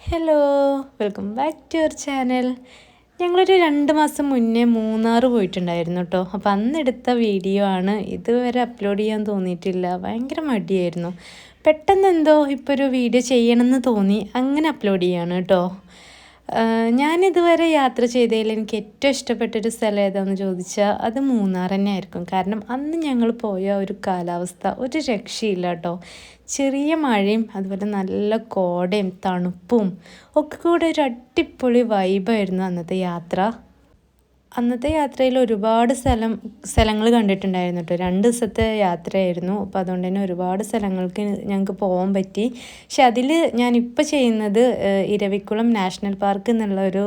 Hello welcome back to your channel ഞങ്ങളൊരു രണ്ട് മാസം മുന്നേ മൂന്നാർ പോയിട്ടുണ്ടായിരുന്നു കേട്ടോ അപ്പോൾ അന്നെടുത്ത വീഡിയോ ആണ് ഇതുവരെ അപ്ലോഡ് ചെയ്യാൻ തോന്നിയിട്ടില്ല. ഭയങ്കര മടിയായിരുന്നു. പെട്ടെന്ന് എന്തോ ഇപ്പോൾ ഒരു വീഡിയോ ചെയ്യണമെന്ന് തോന്നി. അങ്ങനെ അപ്ലോഡ് ചെയ്യാണ് കേട്ടോ ഞാനിതുവരെ യാത്ര ചെയ്തതിൽ എനിക്ക് ഏറ്റവും ഇഷ്ടപ്പെട്ടൊരു സ്ഥലം ഏതാണെന്ന് ചോദിച്ചാൽ അത് മൂന്നാർ തന്നെ ആയിരിക്കും കാരണം അന്ന് ഞങ്ങൾ പോയ ഒരു കാലാവസ്ഥ ഒരു രക്ഷയില്ല കേട്ടോ ചെറിയ മഴയും അതുപോലെ നല്ല കോടയും തണുപ്പും ഒക്കെ കൂടെ ഒരു അടിപൊളി വൈബായിരുന്നു അന്നത്തെ യാത്ര. അന്നത്തെ യാത്രയിൽ ഒരുപാട് സ്ഥലം സ്ഥലങ്ങൾ കണ്ടിട്ടുണ്ടായിരുന്നു കേട്ടോ. രണ്ട് ദിവസത്തെ യാത്രയായിരുന്നു. അപ്പോൾ അതുകൊണ്ട് തന്നെ ഒരുപാട് സ്ഥലങ്ങൾക്ക് ഞങ്ങൾക്ക് പോകാൻ പറ്റി. പക്ഷെ അതിൽ ഞാനിപ്പോൾ ചെയ്യുന്നത് ഇരവിക്കുളം നാഷണൽ പാർക്ക് എന്നുള്ള ഒരു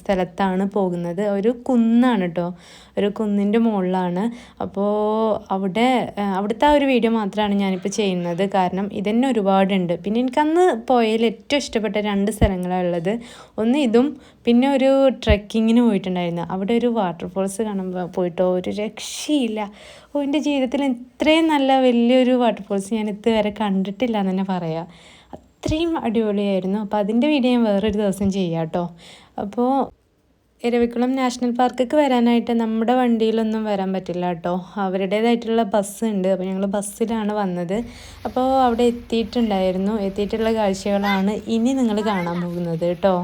സ്ഥലത്താണ് പോകുന്നത്. ഒരു കുന്നാണ് കേട്ടോ. ഒരു കുന്നിന്റെ മുകളിലാണ്. അപ്പോൾ അവിടെ അവിടുത്തെ ആ ഒരു വീഡിയോ മാത്രമാണ് ഞാനിപ്പോൾ ചെയ്യുന്നത്. കാരണം ഇതന്നെ ഒരുപാടുണ്ട്. പിന്നെ എനിക്കന്ന് പോയതിൽ ഏറ്റവും ഇഷ്ടപ്പെട്ട രണ്ട് സ്ഥലങ്ങളാണ് ഉള്ളത്. ഒന്ന് ഇതും പിന്നെ ഒരു ട്രെക്കിങ്ങിന് പോയിട്ടുണ്ടായിരുന്നു. അവിടെ ഒരു വാട്ടർഫോൾസ് കാണുമ്പോൾ പോയിട്ടോ ഒരു രക്ഷയില്ല. ഓ എന്റെ ജീവിതത്തിൽ ഇത്രയും നല്ല വലിയൊരു വാട്ടർഫോൾസ് ഞാൻ ഇതുവരെ കണ്ടിട്ടില്ല എന്ന് തന്നെ പറയാം. അത്രയും അടിപൊളിയായിരുന്നു. അപ്പോൾ അതിന്റെ വീഡിയോ ഞാൻ വേറൊരു ദിവസം ചെയ്യാം കേട്ടോ. അപ്പോൾ ഇരവിക്കുളം നാഷണൽ പാർക്കിലേക്ക് വരാനായിട്ട് നമ്മുടെ വണ്ടിയിലൊന്നും വരാൻ പറ്റില്ല കേട്ടോ. അവരുടേതായിട്ടുള്ള ബസ് ഉണ്ട്. അപ്പോൾ ഞങ്ങൾ ബസ്സിലാണ് വന്നത്. അപ്പോൾ അവിടെ എത്തിയിട്ടുണ്ടായിരുന്നു. എത്തിയിട്ടുള്ള കാഴ്ചകളാണ് ഇനി നിങ്ങൾ കാണാൻ പോകുന്നത് കേട്ടോ.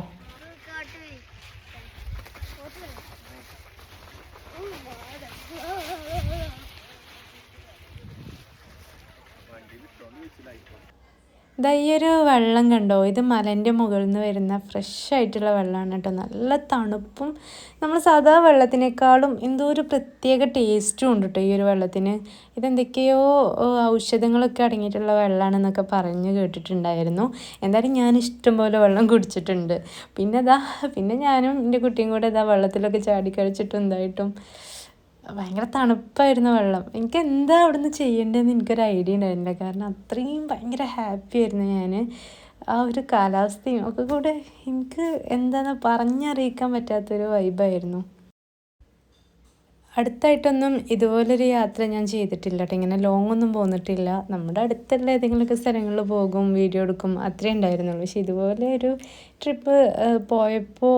ദാ ഈ ഒരു വെള്ളം കണ്ടോ? ഇത് മലന്റെ മുകളിൽ നിന്ന് വരുന്ന ഫ്രഷ് ആയിട്ടുള്ള വെള്ളമാണ് കേട്ടോ. നല്ല തണുപ്പും നമ്മൾ സാധാ വെള്ളത്തിനേക്കാളും എന്തോ ഒരു പ്രത്യേക ടേസ്റ്റും ഉണ്ട് കേട്ടോ ഈ ഒരു വെള്ളത്തിന്. ഇതെന്തൊക്കെയോ ഔഷധങ്ങളൊക്കെ അടങ്ങിയിട്ടുള്ള വെള്ളമാണെന്നൊക്കെ പറഞ്ഞ് കേട്ടിട്ടുണ്ടായിരുന്നു. എന്തായാലും ഞാൻ ഇഷ്ടംപോലെ വെള്ളം കുടിച്ചിട്ടുണ്ട്. പിന്നെ ഇതാ പിന്നെ ഞാനും എന്റെ കുട്ടിയും കൂടെ ഇതാ വെള്ളത്തിലൊക്കെ ചാടി കഴിച്ചിട്ടും എന്തായിട്ടും ഭയങ്കര തണുപ്പായിരുന്നു വെള്ളം. എനിക്ക് എന്താ അവിടുന്ന് ചെയ്യേണ്ടതെന്ന് എനിക്കൊരു ഐഡിയ ഉണ്ടായിരുന്നില്ല. കാരണം അത്രയും ഭയങ്കര ഹാപ്പി ആയിരുന്നു ഞാൻ ആ ഒരു കാലാവസ്ഥയും ഒക്കെ കൂടെ എനിക്ക് എന്താന്ന് പറഞ്ഞറിയിക്കാൻ പറ്റാത്തൊരു വൈബായിരുന്നു അടുത്തായിട്ടൊന്നും ഇതുപോലൊരു യാത്ര ഞാൻ ചെയ്തിട്ടില്ല കേട്ടോ ഇങ്ങനെ ലോങ് ഒന്നും പോന്നിട്ടില്ല. നമ്മുടെ അടുത്തുള്ള ഏതെങ്കിലുമൊക്കെ സ്ഥലങ്ങളിൽ പോകും വീഡിയോ എടുക്കും അത്രേ ഉണ്ടായിരുന്നുള്ളൂ. പക്ഷെ ഇതുപോലെ ഒരു ട്രിപ്പ് പോയപ്പോൾ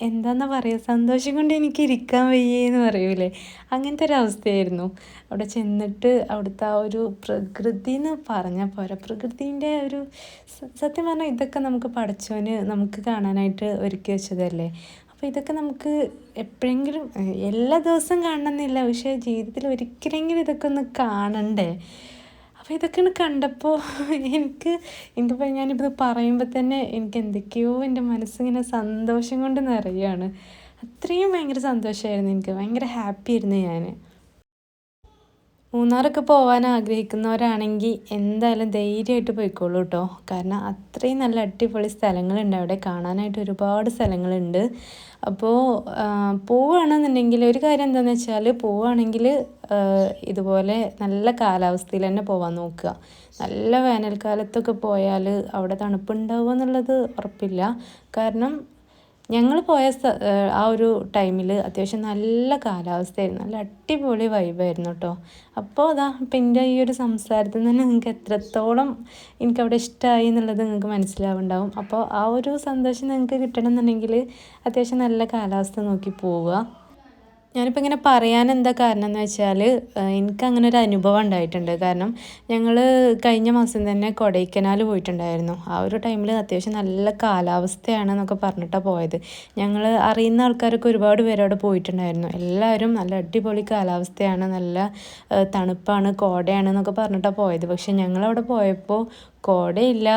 എന്താന്നാ പറയുക സന്തോഷം കൊണ്ട് എനിക്ക് ഇരിക്കാൻ വയ്യേന്ന് പറയൂലേ? അങ്ങനത്തെ ഒരു അവസ്ഥയായിരുന്നു. അവിടെ ചെന്നിട്ട് അവിടുത്തെ ആ ഒരു പ്രകൃതി എന്ന് പറഞ്ഞാൽ പോരാ. പ്രകൃതിന്റെ ഒരു സത്യം പറഞ്ഞാൽ ഇതൊക്കെ നമുക്ക് പഠിച്ചവന് നമുക്ക് കാണാനായിട്ട് ഒരുക്കി വെച്ചതല്ലേ? അപ്പോൾ ഇതൊക്കെ നമുക്ക് എപ്പോഴെങ്കിലും എല്ലാ ദിവസവും കാണണമെന്നില്ല പക്ഷേ ജീവിതത്തിൽ ഒരിക്കലെങ്കിലും ഇതൊക്കെ ഒന്ന് കാണണ്ടേ? അപ്പോൾ ഇതൊക്കെയാണ് കണ്ടപ്പോൾ എനിക്ക് എനിക്കിപ്പോൾ ഞാനിപ്പോൾ പറയുമ്പോൾ തന്നെ എനിക്ക് എന്തൊക്കെയോ എന്റെ മനസ്സിങ്ങനെ സന്തോഷം കൊണ്ട് നിറയുകയാണ് അത്രയും ഭയങ്കര സന്തോഷമായിരുന്നു എനിക്ക്. ഭയങ്കര ഹാപ്പി ആയിരുന്നു ഞാൻ മൂന്നാറൊക്കെ പോകാൻ ആഗ്രഹിക്കുന്നവരാണെങ്കിൽ എന്തായാലും ധൈര്യമായിട്ട് പോയിക്കോളൂ കേട്ടോ കാരണം അത്രയും നല്ല അടിപൊളി സ്ഥലങ്ങളുണ്ട്. അവിടെ കാണാനായിട്ട് ഒരുപാട് സ്ഥലങ്ങളുണ്ട്. അപ്പോൾ പോവുകയാണെന്നുണ്ടെങ്കിൽ ഒരു കാര്യം എന്താണെന്ന് വെച്ചാൽ പോവുകയാണെങ്കിൽ ഇതുപോലെ നല്ല കാലാവസ്ഥയിൽ തന്നെ പോകാൻ നോക്കുക. നല്ല വേനൽക്കാലത്തൊക്കെ പോയാൽ അവിടെ തണുപ്പുണ്ടാവുക എന്നുള്ളത് ഉറപ്പില്ല. കാരണം ഞങ്ങൾ പോയ ആ ഒരു ടൈമിൽ അത്യാവശ്യം നല്ല കാലാവസ്ഥയായിരുന്നു. നല്ല അടിപൊളി വൈബായിരുന്നു കേട്ടോ അപ്പോൾ അതാ ഇപ്പം എന്റെ ഈ ഒരു സംസാരത്തിൽ നിന്ന് തന്നെ നിങ്ങൾക്ക് എത്രത്തോളം എനിക്കവിടെ ഇഷ്ടമായി എന്നുള്ളത് നിങ്ങൾക്ക് മനസ്സിലാവുണ്ടാവും. അപ്പോൾ ആ ഒരു സന്തോഷം നിങ്ങൾക്ക് കിട്ടണം എന്നുണ്ടെങ്കിൽ അത്യാവശ്യം നല്ല കാലാവസ്ഥ നോക്കി പോവുക. ഞാനിപ്പോൾ ഇങ്ങനെ പറയാൻ എന്താ കാരണം എന്ന് വെച്ചാൽ എനിക്ക് അങ്ങനെ ഒരു അനുഭവം ഉണ്ടായിട്ടുണ്ട്. കാരണം ഞങ്ങൾ കഴിഞ്ഞ മാസം തന്നെ കൊടൈക്കനാൽ പോയിട്ടുണ്ടായിരുന്നു. ആ ഒരു ടൈമിൽ അത്യാവശ്യം നല്ല കാലാവസ്ഥയാണ് എന്നൊക്കെ പറഞ്ഞിട്ടാണ് പോയത്. ഞങ്ങൾ അറിയുന്ന ആൾക്കാരൊക്കെ ഒരുപാട് പേര് അവിടെ പോയിട്ടുണ്ടായിരുന്നു. എല്ലാവരും നല്ല അടിപൊളി കാലാവസ്ഥയാണ് നല്ല തണുപ്പാണ് കോടയാണ് എന്നൊക്കെ പറഞ്ഞിട്ടാണ് പോയത്. പക്ഷെ ഞങ്ങളവിടെ പോയപ്പോൾ കോടയില്ല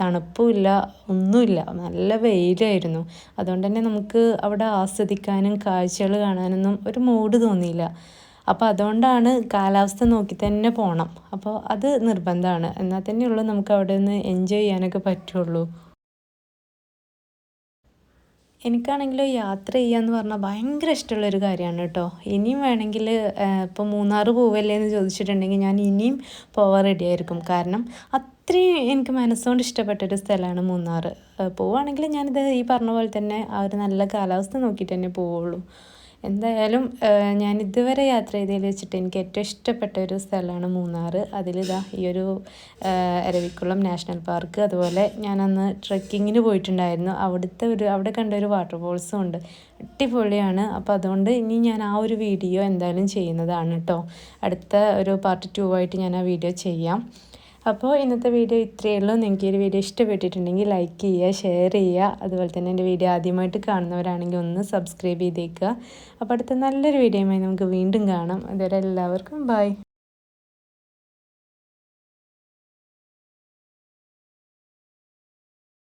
തണുപ്പുമില്ല ഒന്നുമില്ല. നല്ല വെയിലായിരുന്നു. അതുകൊണ്ട് തന്നെ നമുക്ക് അവിടെ ആസ്വദിക്കാനും കാഴ്ചകൾ കാണാനൊന്നും ഒരു മൂഡ് തോന്നിയില്ല. അപ്പോൾ അതുകൊണ്ടാണ് കാലാവസ്ഥ നോക്കി തന്നെ പോകണം അപ്പോൾ അത് നിർബന്ധമാണ്. എന്നാൽ തന്നെയുള്ളൂ നമുക്ക് അവിടെ നിന്ന് എൻജോയ് ചെയ്യാനൊക്കെ പറ്റുള്ളൂ. എനിക്കാണെങ്കിൽ യാത്ര ചെയ്യുക എന്ന് പറഞ്ഞാൽ ഭയങ്കര ഇഷ്ടമുള്ളൊരു കാര്യമാണ് കേട്ടോ. ഇനിയും വേണമെങ്കിൽ ഇപ്പോൾ മൂന്നാർ പോവല്ലേ എന്ന് ചോദിച്ചിട്ടുണ്ടെങ്കിൽ ഞാൻ ഇനിയും പോവാൻ റെഡി ആയിരിക്കും കാരണം അത്രയും എനിക്ക് മനസ്സുകൊണ്ട് ഇഷ്ടപ്പെട്ടൊരു സ്ഥലമാണ് മൂന്നാർ പോവുകയാണെങ്കിൽ ഞാനിത് ഈ പറഞ്ഞ പോലെ തന്നെ ആ ഒരു നല്ല കാലാവസ്ഥ നോക്കിയിട്ട് തന്നെ പോവുള്ളൂ. എന്തായാലും ഞാൻ ഇതുവരെ യാത്ര ചെയ്തതിൽ വെച്ചിട്ട് എനിക്ക് ഏറ്റവും ഇഷ്ടപ്പെട്ട ഒരു സ്ഥലമാണ് മൂന്നാർ. അതിലിതാ ഈ ഒരു അരവിക്കുളം നാഷണൽ പാർക്ക്. അതുപോലെ ഞാൻ അന്ന് ട്രെക്കിങ്ങിന് പോയിട്ടുണ്ടായിരുന്നു. അവിടുത്തെ ഒരു അവിടെ കണ്ട ഒരു വാട്ടർഫോൾസും ഉണ്ട്. അടിപൊളിയാണ്. അപ്പോൾ അതുകൊണ്ട് ഇനി ഞാൻ ആ ഒരു വീഡിയോ എന്തായാലും ചെയ്യുന്നതാണ് കേട്ടോ അടുത്ത ഒരു പാർട്ട് ടു ആയിട്ട് ഞാൻ ആ വീഡിയോ ചെയ്യാം. അപ്പോൾ ഇന്നത്തെ വീഡിയോ ഇത്രയേ ഉള്ളൂ. നിങ്ങൾക്ക് ഈ ഒരു വീഡിയോ ഇഷ്ടപ്പെട്ടിട്ടുണ്ടെങ്കിൽ ലൈക്ക് ചെയ്യുക ഷെയർ ചെയ്യുക. അതുപോലെ തന്നെ എന്റെ വീഡിയോ ആദ്യമായിട്ട് കാണുന്നവരാണെങ്കിൽ ഒന്ന് സബ്സ്ക്രൈബ് ചെയ്തേക്കുക. അപ്പോൾ അടുത്ത നല്ലൊരു വീഡിയോയുമായി നമുക്ക് വീണ്ടും കാണാം. അതുവരെ എല്ലാവർക്കും ബൈ